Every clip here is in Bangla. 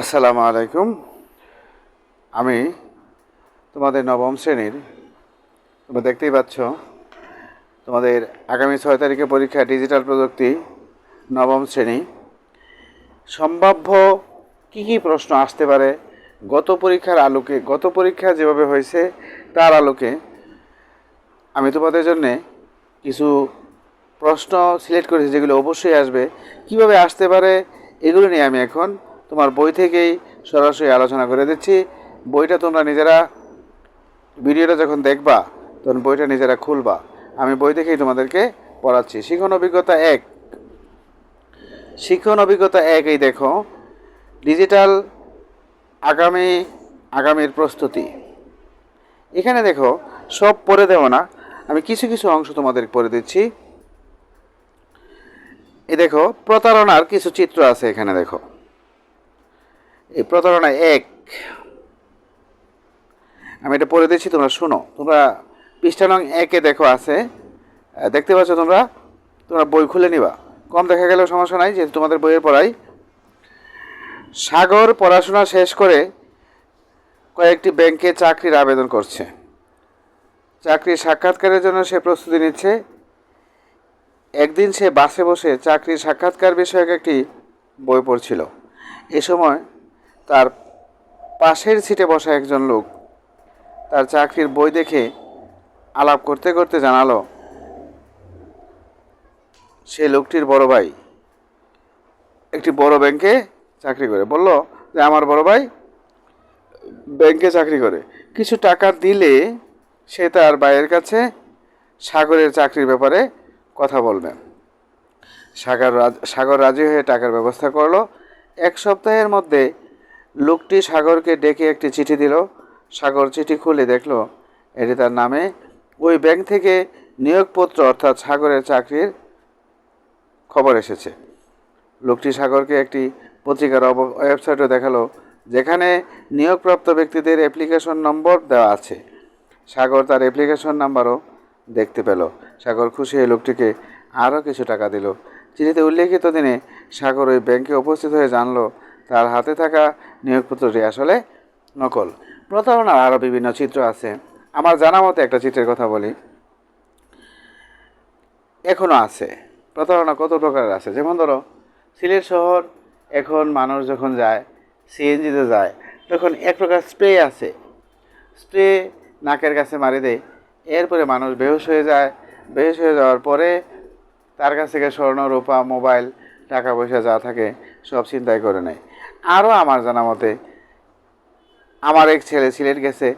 আসসালামু আলাইকুম। আমি তোমাদের নবম শ্রেণির, তোমরা দেখতেই পাচ্ছ, তোমাদের আগামী ছয় তারিখে পরীক্ষা ডিজিটাল প্রযুক্তি নবম শ্রেণি। সম্ভাব্য কী কী প্রশ্ন আসতে পারে, গত পরীক্ষার আলোকে, গত পরীক্ষা যেভাবে হয়েছে, তার আলোকে আমি তোমাদের জন্যে কিছু প্রশ্ন সিলেক্ট করেছি, যেগুলো অবশ্যই আসবে। কীভাবে আসতে পারে, এগুলো নিয়ে আমি এখন তোমার বই থেকেই সরাসরি আলোচনা করে দিচ্ছি। বইটা তোমরা নিজেরা ভিডিওটা যখন দেখবা, তখন বইটা নিজেরা খুলবা। আমি বই দেখেই তোমাদেরকে পড়াচ্ছি। শিখন অভিজ্ঞতা এক। শিক্ষণ অভিজ্ঞতা এক, এই দেখো, ডিজিটাল আগামী, আগামীর প্রস্তুতি। এখানে দেখো, সব পড়ে দেবো না, আমি কিছু কিছু অংশ তোমাদের পড়ে দিচ্ছি। এ দেখো, প্রতারণার কিছু চিত্র আছে এখানে দেখো। এই প্রতারণা এক। আমি এটা পড়ে দিচ্ছি, তোমরা শোনো। তোমরা পৃষ্ঠা নং একে দেখো, আছে। দেখতে পাচ্ছ তোমরা? তোমরা বই খুলে নিবা। কম দেখা গেলেও সমস্যা নাই, যেহেতু তোমাদের বইয়ের পড়াই। সাগর পড়াশোনা শেষ করে কয়েকটি ব্যাংকে চাকরির আবেদন করছে। চাকরির সাক্ষাৎকারের জন্য সে প্রস্তুতি নিচ্ছে। একদিন সে বাসে বসে চাকরির সাক্ষাৎকার বিষয়ক একটি বই পড়ছিল। এ সময় তার পাশের সিটে বসা একজন লোক তার চাকরির বই দেখে আলাপ করতে করতে জানালো, সে লোকটির বড় ভাই। একটি বড় ব্যাংকে চাকরি করে। বলল, যে আমার বড় ভাই ব্যাংকে চাকরি করে। কিছু টাকা দিলে সে তার ভাইয়ের কাছে সাগরের চাকরির ব্যাপারে কথা বলবেন সাগর সাগর রাজি হয়ে টাকার ব্যবস্থা করল। এক সপ্তাহের মধ্যে লোকটি সাগরকে ডেকে একটি চিঠি দিল। সাগর চিঠি খুলে দেখল, এটি তার নামে। ওই ব্যাংক থেকে নিয়োগপত্র অর্থাৎ সাগরের চাকরির খবর এসেছে। লোকটি সাগরকে একটি পত্রিকার অব- ওয়েবসাইটে দেখাল, যেখানে নিয়োগপ্রাপ্ত ব্যক্তিদের অ্যাপ্লিকেশন নম্বর দেওয়া আছে। সাগর তার অ্যাপ্লিকেশন নাম্বারও দেখতে পেল। সাগর খুশি হয়ে লোকটিকে আরও কিছু টাকা দিল। চিঠিতে উল্লেখিত দিনে সাগর ওই ব্যাংকে উপস্থিত হয়ে জানলো তার হাতে থাকা নিয়োগপত্রটি আসলে নকল। প্রতারণার আরও বিভিন্ন চিত্র আছে। আমার জানা মতে একটা চিত্রের কথা বলি। এখনও আছে। প্রতারণা কত প্রকারের আছে? যেমন ধরো, সিলেট শহর, এখন মানুষ যখন যায়, সিএনজিতে যায়, তখন এক প্রকার স্প্রে আছে। স্প্রে নাকের কাছে মারি দেয়, এরপরে মানুষ বেহুশ হয়ে যায়। বেহুশ হয়ে যাওয়ার পরে তার কাছ থেকে স্বর্ণ রূপা মোবাইল, টাকা পয়সা যা থাকে সব চিন্তাই করে নেয়। আরও আমার জানা মতে, আমার এক ছেলে সিলেট গেছে।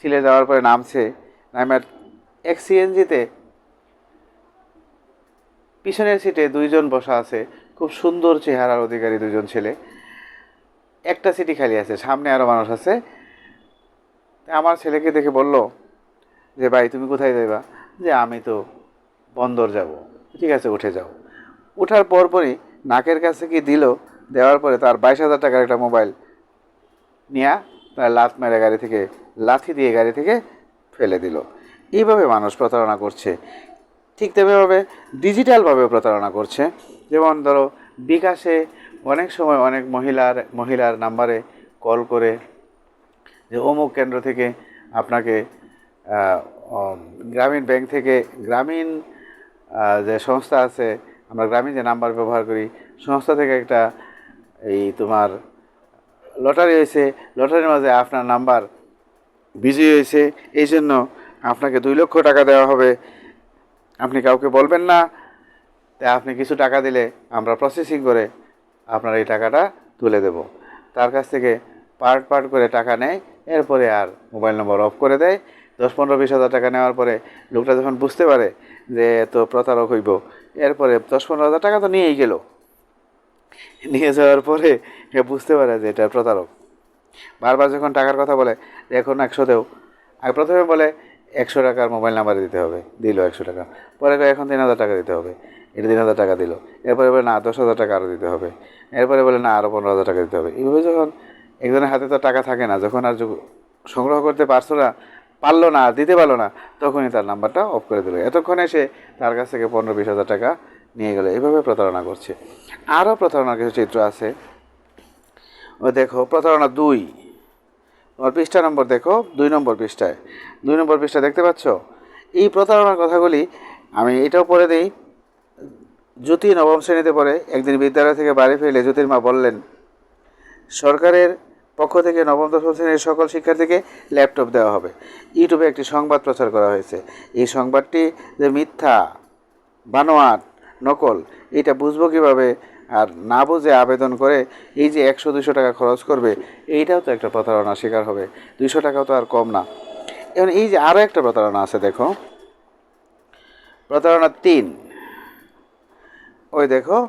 সিলেট যাওয়ার পরে নামছে নামে এক সিএনজিতে। পিছনের সিটে দুইজন বসা আছে, খুব সুন্দর চেহারার অধিকারী দুজন ছেলে। একটা সিটি খালি আছে, সামনে আরও মানুষ আছে। আমার ছেলেকে দেখে বলল যে, ভাই, তুমি কোথায় যাইবা? যে, আমি তো বন্দর যাব। ঠিক আছে, উঠে যাও। ওঠার পরপরই নাকের কাছে কি দিল দেওয়ার পরে তার বাইশ হাজার টাকার একটা মোবাইল নিয়ে তার লাত মেরে গাড়ি থেকে, লাথি দিয়ে গাড়ি থেকে ফেলে দিল। এইভাবে মানুষ প্রতারণা করছে। ঠিক তেমনিভাবে ডিজিটালভাবে প্রতারণা করছে। যেমন ধরো, বিকাশে অনেক সময় অনেক মহিলার মহিলার নাম্বারে কল করে যে, অমুক কেন্দ্র থেকে আপনাকে গ্রামীণ ব্যাংক থেকে গ্রামীণ যে সংস্থা আছে, আমরা গ্রামীণ যে নাম্বার ব্যবহার করি, সংস্থা থেকে একটা এই তোমার লটারি হয়েছে, লটারির মাঝে আপনার নাম্বার বিজয়ী হয়েছে, এই জন্য আপনাকে দুই লক্ষ টাকা দেওয়া হবে। আপনি কাউকে বলবেন না তাই আপনি কিছু টাকা দিলে আমরা প্রসেসিং করে আপনার এই টাকাটা তুলে দেব। তার কাছ থেকে পার্ট পার্ট করে টাকা নেয়, এরপরে আর মোবাইল নম্বর অফ করে দেয়। দশ পনেরো বিশ হাজার টাকা নেওয়ার পরে লোকটা যখন বুঝতে পারে যে এত প্রতারক হইব, এরপরে দশ পনেরো হাজার টাকা তো নিয়েই গেল। নিয়ে যাওয়ার পরে বুঝতে পারে যে এটা প্রতারক। বারবার যখন টাকার কথা বলে, যে এখন একশো দেও আর প্রথমে বলে, একশো টাকার মোবাইল নাম্বারে দিতে হবে, দিল একশো টাকা। পরে এখন তিন হাজার টাকা দিতে হবে। এটা তিন হাজার টাকা দিল। এরপরে বলে, না, দশ হাজার টাকা আরও দিতে হবে। এরপরে বলে, না আরও পনেরো হাজার টাকা দিতে হবে। এইভাবে যখন একজনের হাতে তো টাকা থাকে না, যখন আর সংগ্রহ করতে পারছ না, পারল না, দিতে পারল না, তখনই তার নাম্বারটা অফ করে দিল। এতক্ষণে সে তার কাছ থেকে পনেরো, বিশ হাজার টাকা নিয়ে গেল এভাবে প্রতারণা করছে। আরও প্রতারণার কিছু চিত্র আছে। দেখো, প্রতারণা দুই। তোমার পৃষ্ঠা নম্বর দেখো, দুই নম্বর পৃষ্ঠায়। দুই নম্বর পৃষ্ঠা দেখতে পাচ্ছ? এই প্রতারণার কথাগুলি আমি এটাও পড়ে দিই। জ্যোতি নবম শ্রেণীতে পড়ে, একদিন বিদ্যালয় থেকে বাড়ি ফিরলে জ্যোতির মা বললেন, সরকারের পক্ষ থেকে নবম দশম শ্রেণির সকল শিক্ষার্থীকে ল্যাপটপ দেওয়া হবে। ইউটিউবে একটি সংবাদ প্রচার করা হয়েছে। এই সংবাদটি যে মিথ্যা, বানোয়াট নকল। এটা বুঝব কীভাবে আর না বুঝে আবেদন করে এই যে একশো, দুশো টাকা খরচ করবে, এইটাও তো একটা প্রতারণার শিকার হবে। দুইশো টাকাও তো আর কম না। এবং এই যে আরও একটা প্রতারণা আছে, দেখো। প্রতারণা তিন। ওই দেখো,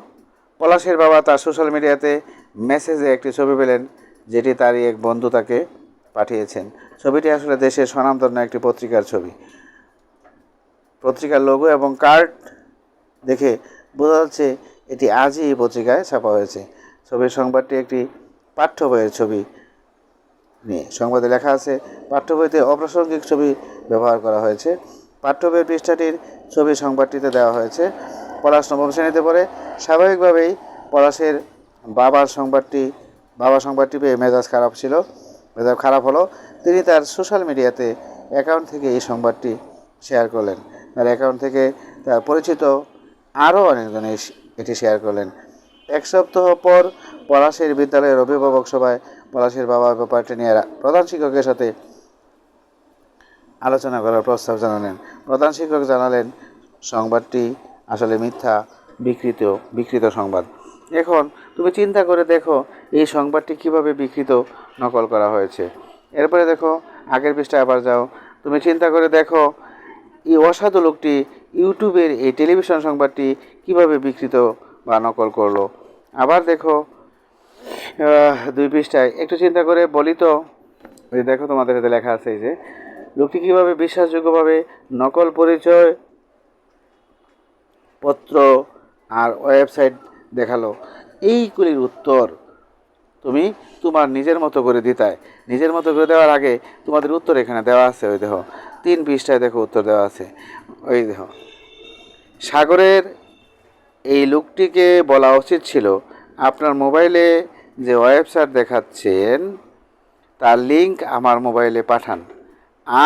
পলাশের বাবা তার সোশ্যাল মিডিয়াতে মেসেজে একটি ছবি পেলেন, যেটি তারই এক বন্ধু তাকে পাঠিয়েছেন। ছবিটি আসলে দেশের স্বনামধন্য একটি পত্রিকার ছবি। পত্রিকার লোগো এবং কার্ড দেখে বোঝা যাচ্ছে এটি আজই এই পত্রিকায় ছাপা হয়েছে। ছবির সংবাদটি একটি পাঠ্য বইয়ের ছবি নিয়ে। সংবাদে লেখা আছে, পাঠ্য বইতে অপ্রাসঙ্গিক ছবি ব্যবহার করা হয়েছে। পাঠ্য বইয়ের পৃষ্ঠাটির ছবি সংবাদটিতে দেওয়া হয়েছে, পলাশ নবম শ্রেণীতে পড়ে। স্বাভাবিকভাবেই পলাশের বাবার সংবাদটি বাবা সংবাদটি পেয়ে মেজাজ খারাপ ছিল। মেজাজ খারাপ হলো, তিনি তার সোশ্যাল মিডিয়াতে অ্যাকাউন্ট থেকে এই সংবাদটি শেয়ার করলেন। তার অ্যাকাউন্ট থেকে তার পরিচিত আরও অনেকজন এটি শেয়ার করলেন। এক সপ্তাহ পর পলাশের বিদ্যালয়ের অভিভাবক সভায় পলাশের বাবা ব্যাপারটি নিয়ে প্রধান শিক্ষকের সাথে আলোচনা করার প্রস্তাব জানালেন। প্রধান শিক্ষক জানালেন, সংবাদটি আসলে মিথ্যা, বিকৃত বিকৃত সংবাদ। এখন তুমি চিন্তা করে দেখো, এই সংবাদটি কীভাবে বিকৃত, নকল করা হয়েছে। এরপরে দেখো, আগের পৃষ্ঠায় আবার যাও। তুমি চিন্তা করে দেখো, এই অসাধু লোকটি ইউটিউবের এই টেলিভিশন সংবাদটি কীভাবে বিকৃত বা নকল করল? আবার দেখো দুই পৃষ্ঠায় একটু চিন্তা করে বলি তো। দেখো তোমাদের হাতে লেখা আছে যে, লোকটি কীভাবে বিশ্বাসযোগ্যভাবে নকল পরিচয় পত্র আর ওয়েবসাইট দেখাল? এইগুলির উত্তর তুমি তোমার নিজের মতো করে দিতায় নিজের মতো করে দেওয়ার আগে তোমাদের উত্তর এখানে দেওয়া আছে, ওই দেখো। তিন পৃষ্ঠায় দেখো উত্তর দেওয়া আছে। ওই দেখো। সাগরের এই লোকটিকে বলা উচিত ছিল, আপনার মোবাইলে যে ওয়েবসাইট দেখাচ্ছেন, তার লিঙ্ক আমার মোবাইলে পাঠান।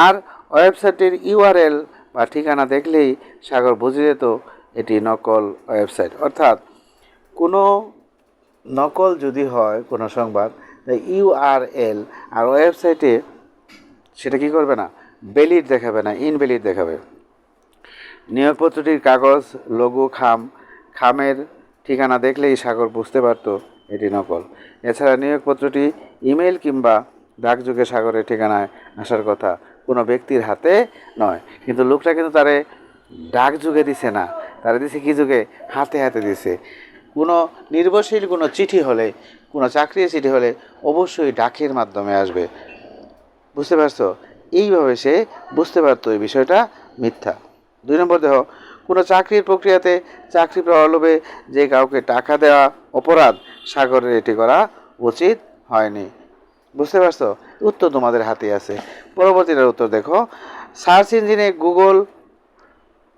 আর ওয়েবসাইটের ইউআরএল বা ঠিকানা দেখলেই সাগর বুঝে যেত এটি নকল ওয়েবসাইট অর্থাৎ কোনো নকল যদি হয়, কোনো সংবাদ ইউআরএল আর ওয়েবসাইটে সেটা কি করবে না? বেলিড দেখাবে না ইনভ্যালিড দেখাবে। নিয়োগপত্রটির কাগজ, লঘু খাম, খামের ঠিকানা দেখলেই সাগর বুঝতে পারতো এটি নকল। এছাড়া নিয়োগপত্রটি ইমেল কিংবা ডাকযোগে সাগরের ঠিকানায় আসার কথা কোনো ব্যক্তির হাতে নয়। কিন্তু লোকটা কিন্তু তারে ডাক যুগে দিছে না। তারা দিছে কি যুগে? হাতে হাতে দিছে। কোনো নির্ভরশীল কোনো চিঠি হলে, কোনো চাকরির চিঠি হলে অবশ্যই ডাকের মাধ্যমে আসবে। বুঝতে পারছ? এইভাবে সে বুঝতে পারতো এই বিষয়টা মিথ্যা। দুই নম্বর দেখো কোনো চাকরির প্রক্রিয়াতে চাকরি পাওয়ার লোভে যে কাউকে টাকা দেওয়া অপরাধ সাগরের এটি করা উচিত হয়নি। বুঝতে পারছ? উত্তর তোমাদের হাতে আছে। পরবর্তীটার উত্তর দেখো। সার্চ ইঞ্জিনে Google,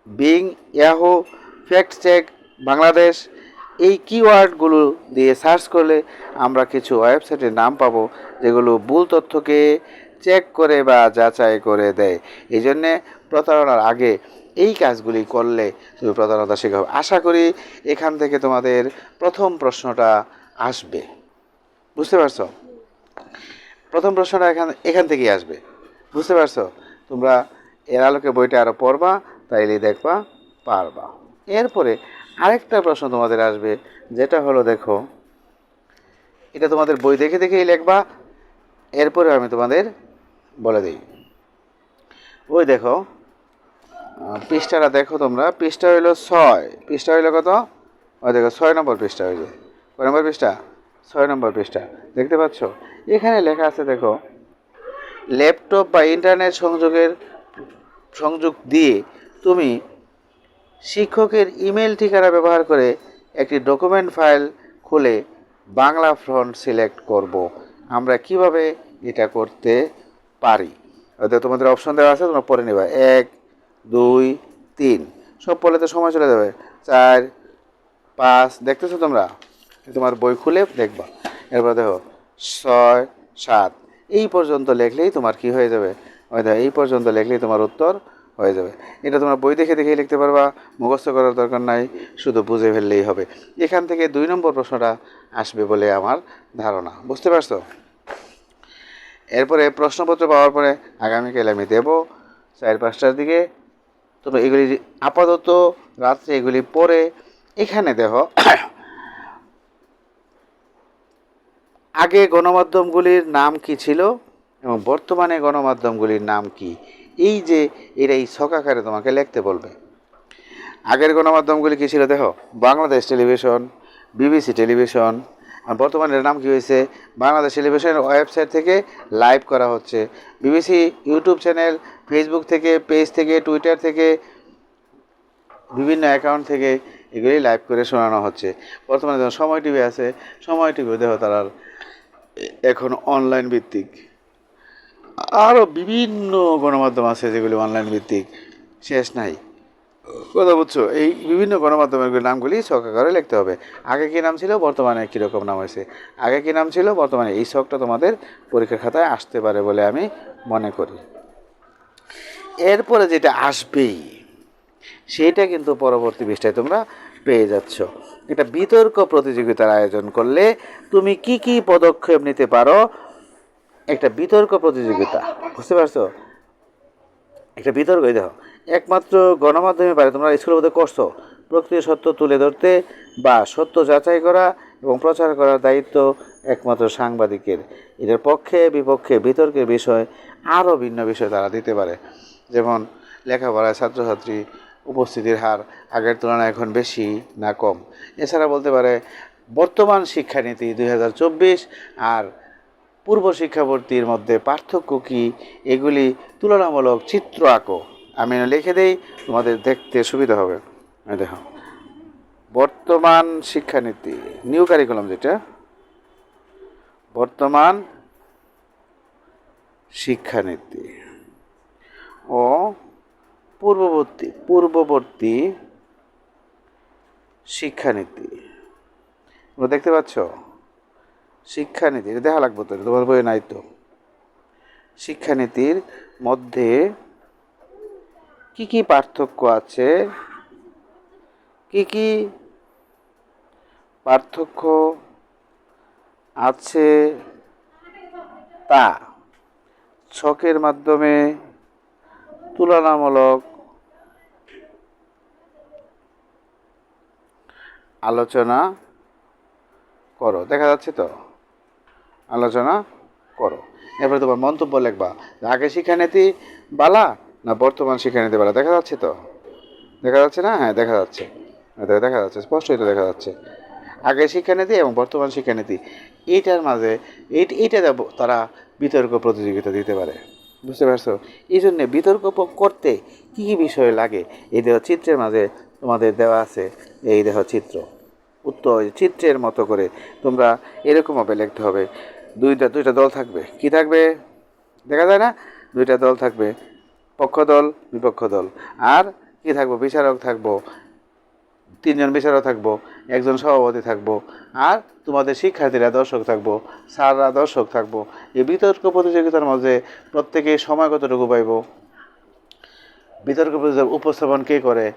Bing, Yahoo, fact check, Bangladesh এই কিওয়ার্ডগুলো দিয়ে সার্চ করলে আমরা কিছু ওয়েবসাইটের নাম পাবো যেগুলো ভুল তথ্যকে চেক করে বা যাচাই করে দেয়। এই জন্যে প্রতারণার আগে এই কাজগুলি করলে তুমি প্রতারণতা শিখা হবে আশা করি এখান থেকে তোমাদের প্রথম প্রশ্নটা আসবে। বুঝতে পারছ? প্রথম প্রশ্নটা এখান এখান থেকেই আসবে। বুঝতে পারছ? তোমরা এর আলোকে বইটা আরও পড়বা তাইলে দেখবা, পারবা। এরপরে আরেকটা প্রশ্ন তোমাদের আসবে, যেটা হলো দেখো, এটা তোমাদের বই দেখে দেখেই লিখবা। এরপরে আমি তোমাদের বলে দিই। ওই দেখো পৃষ্ঠাটা দেখো তোমরা। পৃষ্ঠা হইল ছয়। পৃষ্ঠা হইল কত? ওই দেখো, ছয় নম্বর পৃষ্ঠা হইল। কয় নম্বর পৃষ্ঠা? ছয় নম্বর পৃষ্ঠা। দেখতে পাচ্ছ? এখানে লেখা আছে, দেখো, ল্যাপটপ বা ইন্টারনেট সংযোগের, সংযোগ দিয়ে তুমি শিক্ষকের ইমেল ঠিকানা ব্যবহার করে একটি ডকুমেন্ট ফাইল খুলে বাংলা ফ্রন্ট সিলেক্ট করব। আমরা কীভাবে এটা করতে পারি। হয়তো তোমাদের অপশন দেওয়া আছে, তোমরা পড়ে নেবা। এক, দুই, তিন। সব পড়লে তো সময় চলে যাবে। চার, পাঁচ, দেখতেছো তোমরা? তোমার বই খুলে দেখবা। এরপর দেখো, ছয়, সাত। এই পর্যন্ত লেখলেই তোমার কি হয়ে যাবে? ওই দেখো, এই পর্যন্ত লেখলেই তোমার উত্তর হয়ে যাবে। এটা তোমরা বই দেখে দেখেই লিখতে পারবা। মুখস্থ করার দরকার নাই, শুধু বুঝে ফেললেই হবে। এখান থেকে দুই নম্বর প্রশ্নটা আসবে বলে আমার ধারণা। বুঝতে পারছ? এরপরে প্রশ্নপত্র পাওয়ার পরে আগামীকাল আমি দেবো। চার পাঁচটার দিকে। তবে এগুলি আপাতত রাত্রে এগুলি পরে এখানে দেখো আগে গণমাধ্যমগুলির নাম কি ছিল এবং বর্তমানে গণমাধ্যমগুলির নাম কি? এই যে এরা এই ছকাকারে তোমাকে লিখতে বলবে। আগের গণমাধ্যমগুলি কী ছিল দেখো? বাংলাদেশ টেলিভিশন, বিবিসি টেলিভিশন বর্তমানে নাম কী হয়েছে? বাংলাদেশ টেলিভিশনের ওয়েবসাইট থেকে লাইভ করা হচ্ছে। বিবিসি ইউটিউব চ্যানেল, ফেসবুক থেকে, পেজ থেকে, টুইটার থেকে, বিভিন্ন অ্যাকাউন্ট থেকে এগুলি লাইভ করে শোনানো হচ্ছে। বর্তমানে যখন সময় টিভি আছে। সময় টিভি দেখো তারা এখন অনলাইন ভিত্তিক। আরও বিভিন্ন গণমাধ্যম আছে যেগুলি অনলাইন ভিত্তিক। শেষ নাই। কথা বুঝছ? এই বিভিন্ন গণমাধ্যমের নামগুলি ছকাকারে লিখতে হবে। আগে কী নাম ছিল, বর্তমানে কীরকম নাম হয়েছে? আগে কী নাম ছিল, বর্তমানে এই ছকটা তোমাদের পরীক্ষা খাতায় আসতে পারে বলে আমি মনে করি। এরপরে যেটা আসবেই সেইটা কিন্তু পরবর্তী পৃষ্ঠায় তোমরা পেয়ে যাচ্ছ। এটা বিতর্ক প্রতিযোগিতার আয়োজন করলে তুমি কি কি পদক্ষেপ নিতে পারো? একটা বিতর্ক প্রতিযোগিতা, বুঝতে পারছ? একটা বিতর্ক দেখো। একমাত্র গণমাধ্যমে পারে। তোমরা স্কুলের মধ্যে করছ। প্রকৃত সত্য তুলে ধরতে বা সত্য যাচাই করা এবং প্রচার করার দায়িত্ব একমাত্র সাংবাদিকের। এদের পক্ষে, বিপক্ষে, বিতর্কের বিষয় আরও ভিন্ন বিষয় তারা দিতে পারে। যেমন লেখাপড়ায় ছাত্রছাত্রী উপস্থিতির হার আগের তুলনায় এখন বেশি না কম। এছাড়া বলতে পারে বর্তমান শিক্ষানীতি দু হাজার চব্বিশ আর পূর্ব শিক্ষাবর্তীর মধ্যে পার্থক্য কী? এগুলি তুলনামূলক চিত্র আঁকো। আমি লিখে দিই, তোমাদের দেখতে সুবিধা হবে। দেখো। বর্তমান শিক্ষানীতি নিউ কারিকুলাম যেটা, বর্তমান শিক্ষানীতি। ও পূর্ববর্তী পূর্ববর্তী শিক্ষানীতি। তোমরা দেখতে পাচ্ছ? শিক্ষানীতি দেখা লাগবে তো তোমার বই নাই তো। শিক্ষানীতির মধ্যে কি কি পার্থক্য আছে? কি কি পার্থক্য আছে? তা, ছকের মাধ্যমে তুলনামূলক আলোচনা করো। দেখা যাচ্ছে তো? আলোচনা করো। এরপরে তোমার মন্তব্য লিখবা। আগে শিক্ষানীতি বালা না বর্তমান শিক্ষানীতি বালা দেখা যাচ্ছে তো। দেখা যাচ্ছে না? হ্যাঁ দেখা যাচ্ছে। হ্যাঁ, দেখা যাচ্ছে স্পষ্টই তো দেখা যাচ্ছে। আগে শিক্ষানীতি এবং বর্তমান শিক্ষানীতি এইটার মাঝে এই- এইটা তারা বিতর্ক প্রতিযোগিতা দিতে পারে। বুঝতে পারছ? এই জন্যে বিতর্ক করতে কী কী বিষয় লাগে? এই দেহ চিত্রের মাঝে তোমাদের দেওয়া আছে এই দেহ চিত্র। উত্তর চিত্রের মতো করে তোমরা এরকমভাবে লিখতে হবে। দুইটা দুইটা দল থাকবে। কি থাকবে? দেখা যায় না? দুইটা দল থাকবে। পক্ষ দল বিপক্ষ দল আর কি থাকব? বিচারক থাকব। তিনজন বিচারক থাকব। একজন সভাপতি থাকব। আর তোমাদের শিক্ষার্থীরা দর্শক থাকব। স্যাররা দর্শক থাকব। এই বিতর্ক প্রতিযোগিতার মাঝে প্রত্যেকে সময় কতটুকু পাইব? বিতর্ক প্রতিযোগিতা উপস্থাপন কে করে?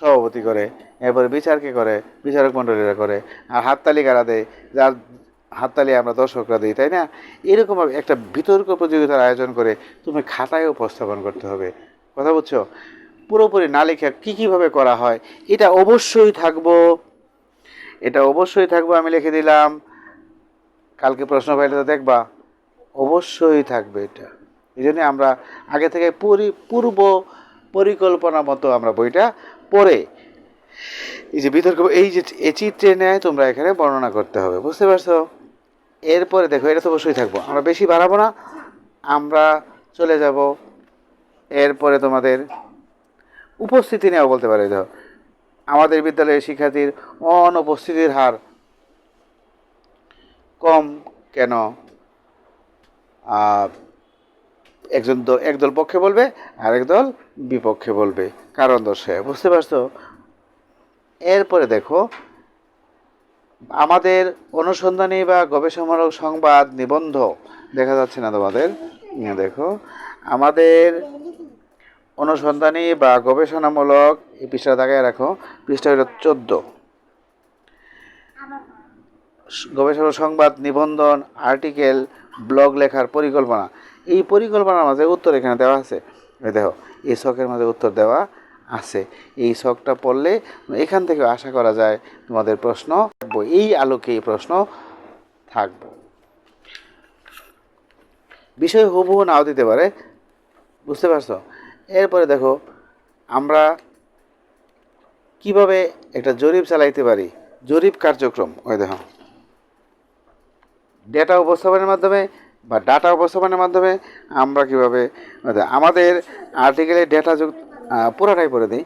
সভাপতি করে। এরপরে বিচার কে করে? বিচারক মণ্ডলীরা করে। আর হাততালি কারা দেয়? যার হাততালি আমরা দর্শকরা দিই, তাই না? এরকম একটা বিতর্ক প্রতিযোগিতার আয়োজন করে তুমি খাতায় উপস্থাপন করতে হবে। কথা বুঝছ? পুরোপুরি না লেখা কী কীভাবে করা হয়, এটা অবশ্যই থাকব। এটা অবশ্যই থাকব, আমি লিখে দিলাম। কালকে প্রশ্ন পাইলে তো দেখবা, অবশ্যই থাকবে এটা। এই জন্যে আমরা আগে থেকে পরি, পূর্ব পরিকল্পনা মতো আমরা বইটা পড়ে, এই যে বিতর্ক, এই যে চিত্রে নেয় তোমরা এখানে বর্ণনা করতে হবে, বুঝতে পারছ? এরপরে দেখো, এটা তো অবশ্যই থাকব। আমরা বেশি বাড়াবো না। আমরা চলে যাব এরপরে তোমাদের উপস্থিতি নেওয়া বলতে পারে। দেখো, আমাদের বিদ্যালয়ের শিক্ষার্থীর অনুপস্থিতির হার কম কেন? একজন দল একদল পক্ষে বলবে আর একদল বিপক্ষে বলবে। কারণ দর্শায় বুঝতে পারছ? এরপরে দেখো আমাদের অনুসন্ধানী বা গবেষণামূলক সংবাদ নিবন্ধ দেখা যাচ্ছে না তোমাদের? দেখো। আমাদের অনুসন্ধানী বা গবেষণামূলক, এই পৃষ্ঠা দাগায় রাখো, পৃষ্ঠা হলো চোদ্দ। গবেষণা সংবাদ নিবন্ধন, আর্টিকেল, ব্লগ লেখার পরিকল্পনা। এই পরিকল্পনার মাঝে উত্তর এখানে দেওয়া আছে। দেখো, এই শখের মাঝে উত্তর দেওয়া আছে। এই শখটা পড়লে এখান থেকে আশা করা যায় তোমাদের প্রশ্ন এই আলোকে এই প্রশ্ন থাকবে। বিষয় হুবহু নাও দিতে পারে। বুঝতে পারছ? এরপরে দেখো, আমরা কীভাবে একটা জরিপ চালাইতে পারি? জরিপ কার্যক্রম, ওই দেখো। ডেটা উপস্থাপনের মাধ্যমে বা ডাটা উপস্থাপনের মাধ্যমে আমরা কীভাবে আমাদের আর্টিকেলের ডেটা পুরোটাই পড়ে দিই।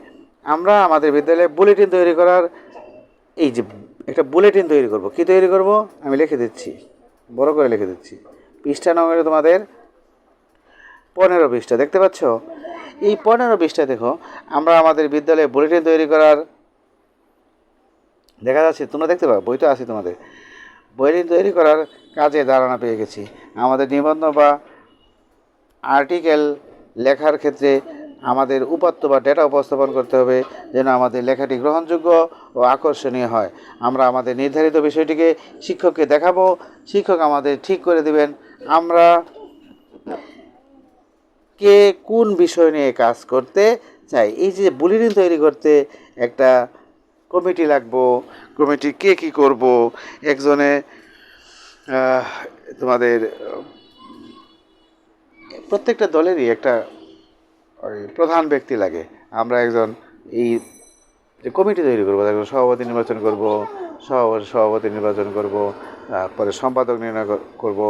আমরা আমাদের বিদ্যালয়ে বুলেটিন তৈরি করার এই যে একটা বুলেটিন তৈরি করব। কি তৈরি করব? আমি লিখে দিচ্ছি। বড় করে লিখে দিচ্ছি। পৃষ্ঠা নম্বরে তোমাদের পনেরো পৃষ্ঠা, দেখতে পাচ্ছ? এই পনেরো পৃষ্ঠা দেখো, আমরা আমাদের বিদ্যালয়ে বুলেটিন তৈরি করার দেখা যাচ্ছে, তোমরা দেখতে পাবে বই তো আছে তোমাদের। বুলেটিন তৈরি করার কাজে ধারণা পেয়ে গেছি। আমাদের নিবন্ধ বা আর্টিকেল লেখার ক্ষেত্রে আমাদের উপাত্ত বা ডেটা উপস্থাপন করতে হবে যেন আমাদের লেখাটি গ্রহণযোগ্য ও আকর্ষণীয় হয়। আমরা আমাদের নির্ধারিত বিষয়টিকে শিক্ষককে দেখাবো। শিক্ষক আমাদের ঠিক করে দিবেন, আমরা কে কোন বিষয় নিয়ে কাজ করতে চাই? এই যে বুলেটিন তৈরি করতে একটা কমিটি লাগবো। কমিটি কে কি করব? একজনে তোমাদের, প্রত্যেকটা দলেরই একটা প্রধান ব্যক্তি লাগে। আমরা একজন এই যে কমিটি তৈরি করব একজন সভাপতি নির্বাচন করব সভাপতি সভাপতি নির্বাচন করব তারপরে সম্পাদক নির্ণয় করব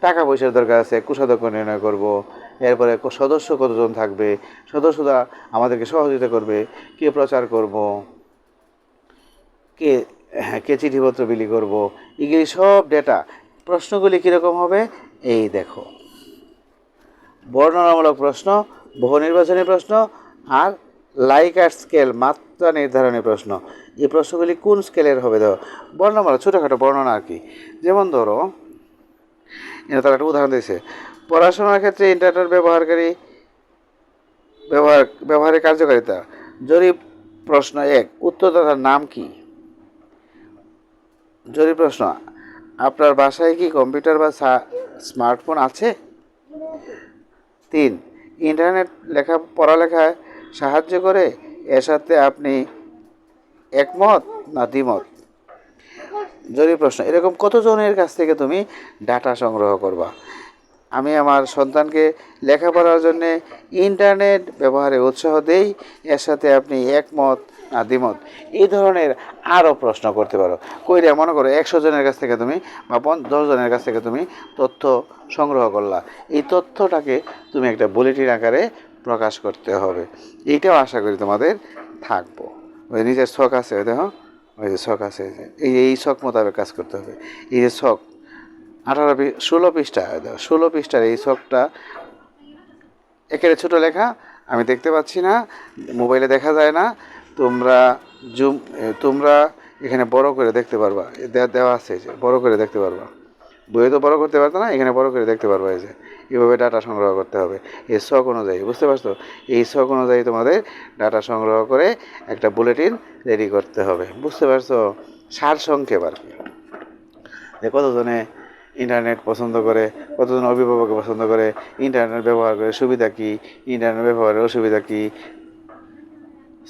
টাকা পয়সার দরকার আছে কোষাধ্যক্ষ নির্ণয় করব এরপরে সদস্য কতজন থাকবে সদস্যরা আমাদেরকে সহযোগিতা করবে কে প্রচার করব কে হ্যাঁ, কে চিঠিপত্র বিলি করব এগুলি সব ডেটা প্রশ্নগুলি কীরকম হবে? এই দেখো। বর্ণনামূলক প্রশ্ন বহু নির্বাচনী প্রশ্ন আর লাইক আর স্কেল মাত্রা নির্ধারণী প্রশ্ন। এই প্রশ্নগুলি কোন স্কেলের হবে ধরো? বর্ণমালা, ছোটোখাটো বর্ণনা আর কি। যেমন ধরো এটা তার একটা উদাহরণ দিয়েছে। পড়াশোনার ক্ষেত্রে ইন্টারনেট ব্যবহারকারী ব্যবহার, ব্যবহারের কার্যকারিতা। জরিপ প্রশ্ন এক, উত্তরদাতার নাম কি? জরিপ প্রশ্ন, আপনার বাসায় কি কম্পিউটার বা স্মার্টফোন আছে? তিন ইন্টারনেট লেখা, পড়ালেখায় সাহায্য করে, এর সাথে আপনি একমত না দ্বিমত? জরুরি প্রশ্ন। এরকম কতজনের কাছ থেকে তুমি ডাটা সংগ্রহ করবা? আমি আমার সন্তানকে লেখাপড়ার জন্যে ইন্টারনেট ব্যবহারে উৎসাহ দেই, এর সাথে আপনি একমত দ্বিমত এই ধরনের আরও প্রশ্ন করতে পারো। কইরে মনে করো একশো জনের কাছ থেকে তুমি বা পঞ্চ- দশ জনের কাছ থেকে তুমি তথ্য সংগ্রহ করলা। এই তথ্যটাকে তুমি একটা বুলেটিন আকারে প্রকাশ করতে হবে। এইটাও আশা করি তোমাদের থাকব। ওই নিজের শখ আছে দেখো ওই যে শখ আছে এই যে, এই শখ মোতাবেক কাজ করতে হবে। এই যে শখ আঠারো পৃ- ষোলো পৃষ্ঠা দেখো ষোলো পৃষ্ঠার এই শখটা একেবারে ছোটো লেখা আমি দেখতে পাচ্ছি না মোবাইলে দেখা যায় না। তোমরা জুম তোমরা এখানে বড় করে দেখতে পারবা। দেওয়া আছে যে, বড় করে দেখতে পারবা। বইয়ে তো বড় করতে পারতো না, এখানে বড় করে দেখতে পারবা এই যে। এভাবে ডাটা সংগ্রহ করতে হবে। এই শখ অনুযায়ী, বুঝতে পারছ? এই শখ অনুযায়ী তোমাদের ডাটা সংগ্রহ করে একটা বুলেটিন রেডি করতে হবে। বুঝতে পারছ? সার সংক্ষেপ আর কি। যে কতজনে ইন্টারনেট পছন্দ করে, কতজন অভিভাবক পছন্দ করে, ইন্টারনেট ব্যবহার করে সুবিধা কী, ইন্টারনেট ব্যবহারের অসুবিধা কী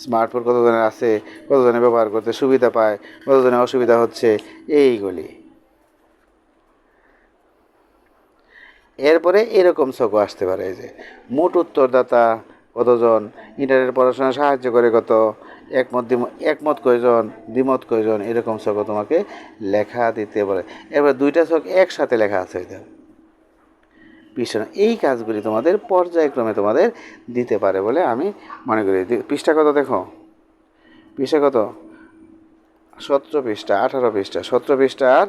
স্মার্টফোন কতজনের আছে, কতজনে ব্যবহার করতে সুবিধা পায়, কতজনে অসুবিধা হচ্ছে, এইগুলি এরপরে এরকম ছকও আসতে পারে যে মোট উত্তরদাতা কতজন ইন্টারনেট পড়াশোনা সাহায্য করে কত, একমত একমত কয়জন, দ্বিমত কয়জন, এরকম ছকও তোমাকে লেখা দিতে পারে এরপর দুইটা ছক একসাথে লেখা আছে। পিছনে। এই কাজগুলি তোমাদের পর্যায়ক্রমে তোমাদের দিতে পারে বলে আমি মনে করি। পৃষ্ঠা কত দেখো? পৃষ্ঠা কত? সতেরো পৃষ্ঠা, আঠারো পৃষ্ঠা, সতেরো পৃষ্ঠা আর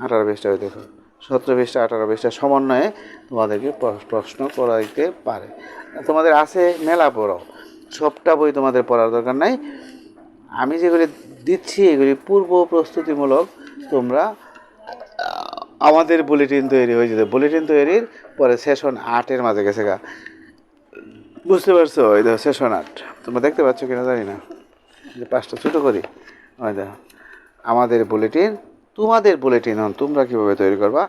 আঠারো পৃষ্ঠা দেখো। সতেরো পৃষ্ঠা, আঠারো পৃষ্ঠা সমন্বয়ে তোমাদেরকে প্র- প্রশ্ন করাইতে পারে। তোমাদের আছে মেলা পড়ো। সবটা বই তোমাদের পড়ার দরকার নাই। আমি যেগুলি দিচ্ছি, এগুলি পূর্ব প্রস্তুতিমূলক তোমরা আমাদের বুলেটিন তৈরি হয়ে যেত। বুলেটিন তৈরির পরে সেশন আটের মাঝে গেছে গা। বুঝতে পারছ? ওই দেখো সেশন আট তোমরা দেখতে পাচ্ছ কিনা জানি না। যে পাঁচটা ছোটো করি। ওই দেখো, আমাদের বুলেটিন তোমাদের বুলেটিন হন, তোমরা কীভাবে তৈরি করবা?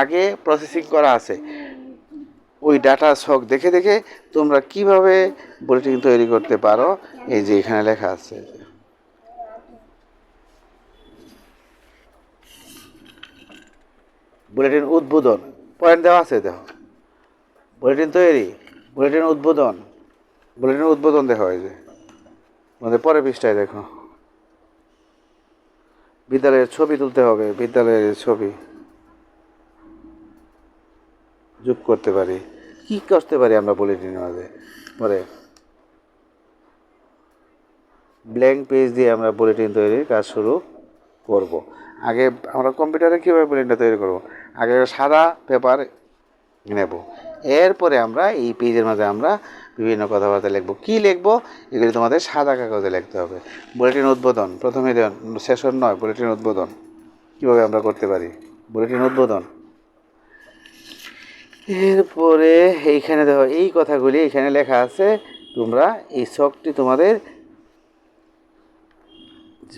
আগে প্রসেসিং করা আছে। ওই ডাটা শখ দেখে দেখে তোমরা কীভাবে বুলেটিন তৈরি করতে পারো? এই যে এখানে লেখা আছে। বুলেটিন উদ্বোধন। পয়েন্ট দেওয়া আছে দেখো। বুলেটিন তৈরি বুলেটিন উদ্বোধন। বুলেটিন উদ্বোধন দেখা হয় যে। আমাদের পরে পৃষ্ঠায় দেখো। বিদ্যালয়ের ছবি তুলতে হবে, বিদ্যালয়ের ছবি। যোগ করতে পারি। কি করতে পারি আমরা বুলেটিনের মাঝে? পরে। ব্ল্যাঙ্ক পেজ দিয়ে আমরা বুলেটিন তৈরির কাজ শুরু করব। আগে আমরা কম্পিউটারে কীভাবে বুলেটিনটা তৈরি করব? আগে সাদা পেপার নেব। এরপরে আমরা এই পেজের মাঝে আমরা বিভিন্ন কথাবার্তা লিখব। কী লিখব? এগুলি তোমাদের সাদা কাগজে লিখতে হবে। বুলেটিন উদ্বোধন, প্রথমে সেশন নয় বুলেটিন উদ্বোধন। কীভাবে আমরা করতে পারি? বুলেটিন উদ্বোধন। এরপরে এইখানে দেখো, এই কথাগুলি এখানে লেখা আছে, তোমরা এই শখটি তোমাদের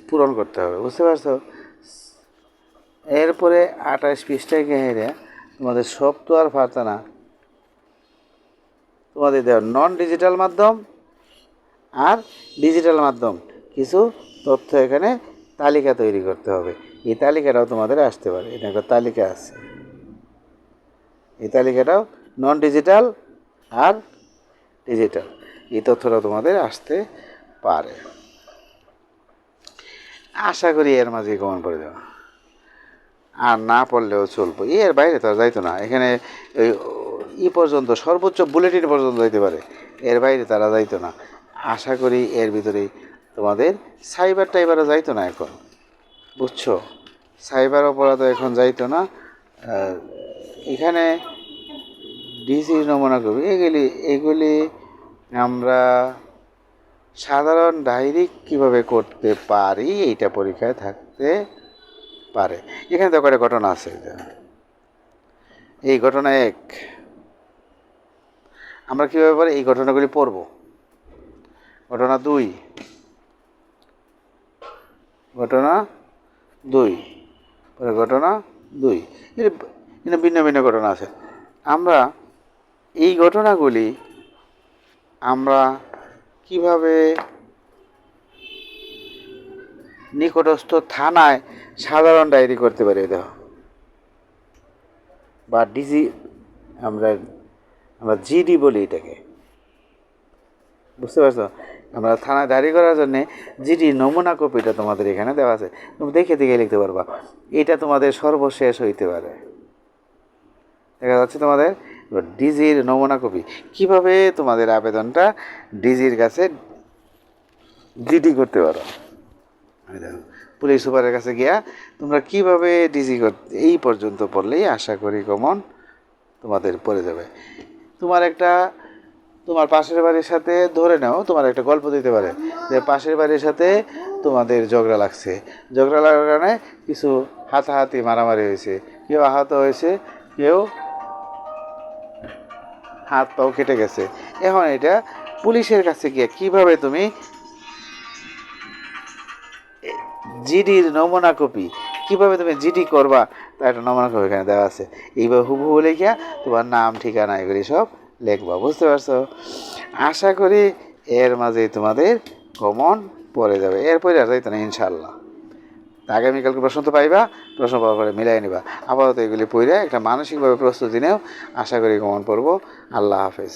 পূরণ করতে হবে। বুঝতে পারছ? এরপরে আঠাশ পৃষ্ঠায় গেলে তোমাদের সব তো আর পারত না। তোমাদের দেওয়া নন ডিজিটাল মাধ্যম আর ডিজিটাল মাধ্যম। কিছু তথ্য এখানে তালিকা তৈরি করতে হবে। এই তালিকাটাও তোমাদের আসতে পারে। এটা একটা তালিকা আছে। এই তালিকাটাও নন ডিজিটাল আর ডিজিটাল এই তথ্যটা তোমাদের আসতে পারে। আশা করি এর মাঝে কমন পড়ে যাওয়া আর না পড়লেও চলবো। এর বাইরে তো আর যাইতো না। এখানে ই পর্যন্ত, সর্বোচ্চ বুলেটিন পর্যন্ত যাইতে পারে। এর বাইরে তারা যাইতো না। আশা করি এর ভিতরে তোমাদের সাইবার টাইবারও যাইতো না এখন। বুঝছ? সাইবার অপরাধ এখন যাইতো না। এখানে ডিসি নমুনা কবি এগুলি এগুলি আমরা সাধারণ ডায়েরি কীভাবে করতে পারি? এইটা পরীক্ষায় থাকতে পারে। এখানে তো কটা ঘটনা আছে এই ঘটনা এক। আমরা কীভাবে পারি? এই ঘটনাগুলি পড়ব। ঘটনা দুই। ঘটনা দুই। পরে ঘটনা দুই। এর ভিন্ন ভিন্ন ঘটনা আছে। আমরা এই ঘটনাগুলি আমরা কীভাবে নিকটস্থ থানায় সাধারণ ডায়েরি করতে পারি দেখো। বা ডিজি আমরা আমরা জিডি বলি এটাকে। বুঝতে পারছ? আমরা থানায় ডায়েরি করার জন্য জিডি নমুনা কপিটা তোমাদের এখানে দেওয়া আছে। তুমি দেখে দেখে লিখতে পারবা। এটা তোমাদের সর্বশেষ হইতে পারে। দেখা যাচ্ছে তোমাদের ডিজির নমুনা কপি। কীভাবে তোমাদের আবেদনটা ডিজির কাছে জিডি করতে পারো? দেখো, পুলিশ সুপারের কাছে গিয়া তোমরা কীভাবে ডিজি এই পর্যন্ত পড়লেই আশা করি কমন তোমাদের পড়ে যাবে। তোমার একটা, তোমার পাশের বাড়ির সাথে ধরে নাও, তোমার একটা গল্প দিতে পারে যে পাশের বাড়ির সাথে তোমাদের ঝগড়া লাগছে। ঝগড়া লাগার কারণে কিছু হাতাহাতি মারামারি হয়েছে। কেউ আহত হয়েছে, কেউ হাত পাও কেটে গেছে। এখন এটা পুলিশের কাছে গিয়ে কীভাবে তুমি জিডির নমুনা কপি। কীভাবে তুমি জিডি করবা তার একটা নমুনা কপি এখানে দেওয়া আছে। এইভাবে হুবহু লিখিয়া তোমার নাম, ঠিকানা এগুলি সব লিখবা, বুঝতে পারছ? আশা করি এর মাঝে তোমাদের কমন পড়ে যাবে। এরপরে আর যাইতো না ইনশাল্লাহ তা আগামীকালকে প্রশ্ন তো পাইবা, প্রশ্ন পাওয়ার পরে মিলাই নিবা। আপাতত এগুলি পড়ে একটা মানসিকভাবে প্রস্তুতি নেও। আশা করি কমন পড়ব। আল্লাহ হাফেজ।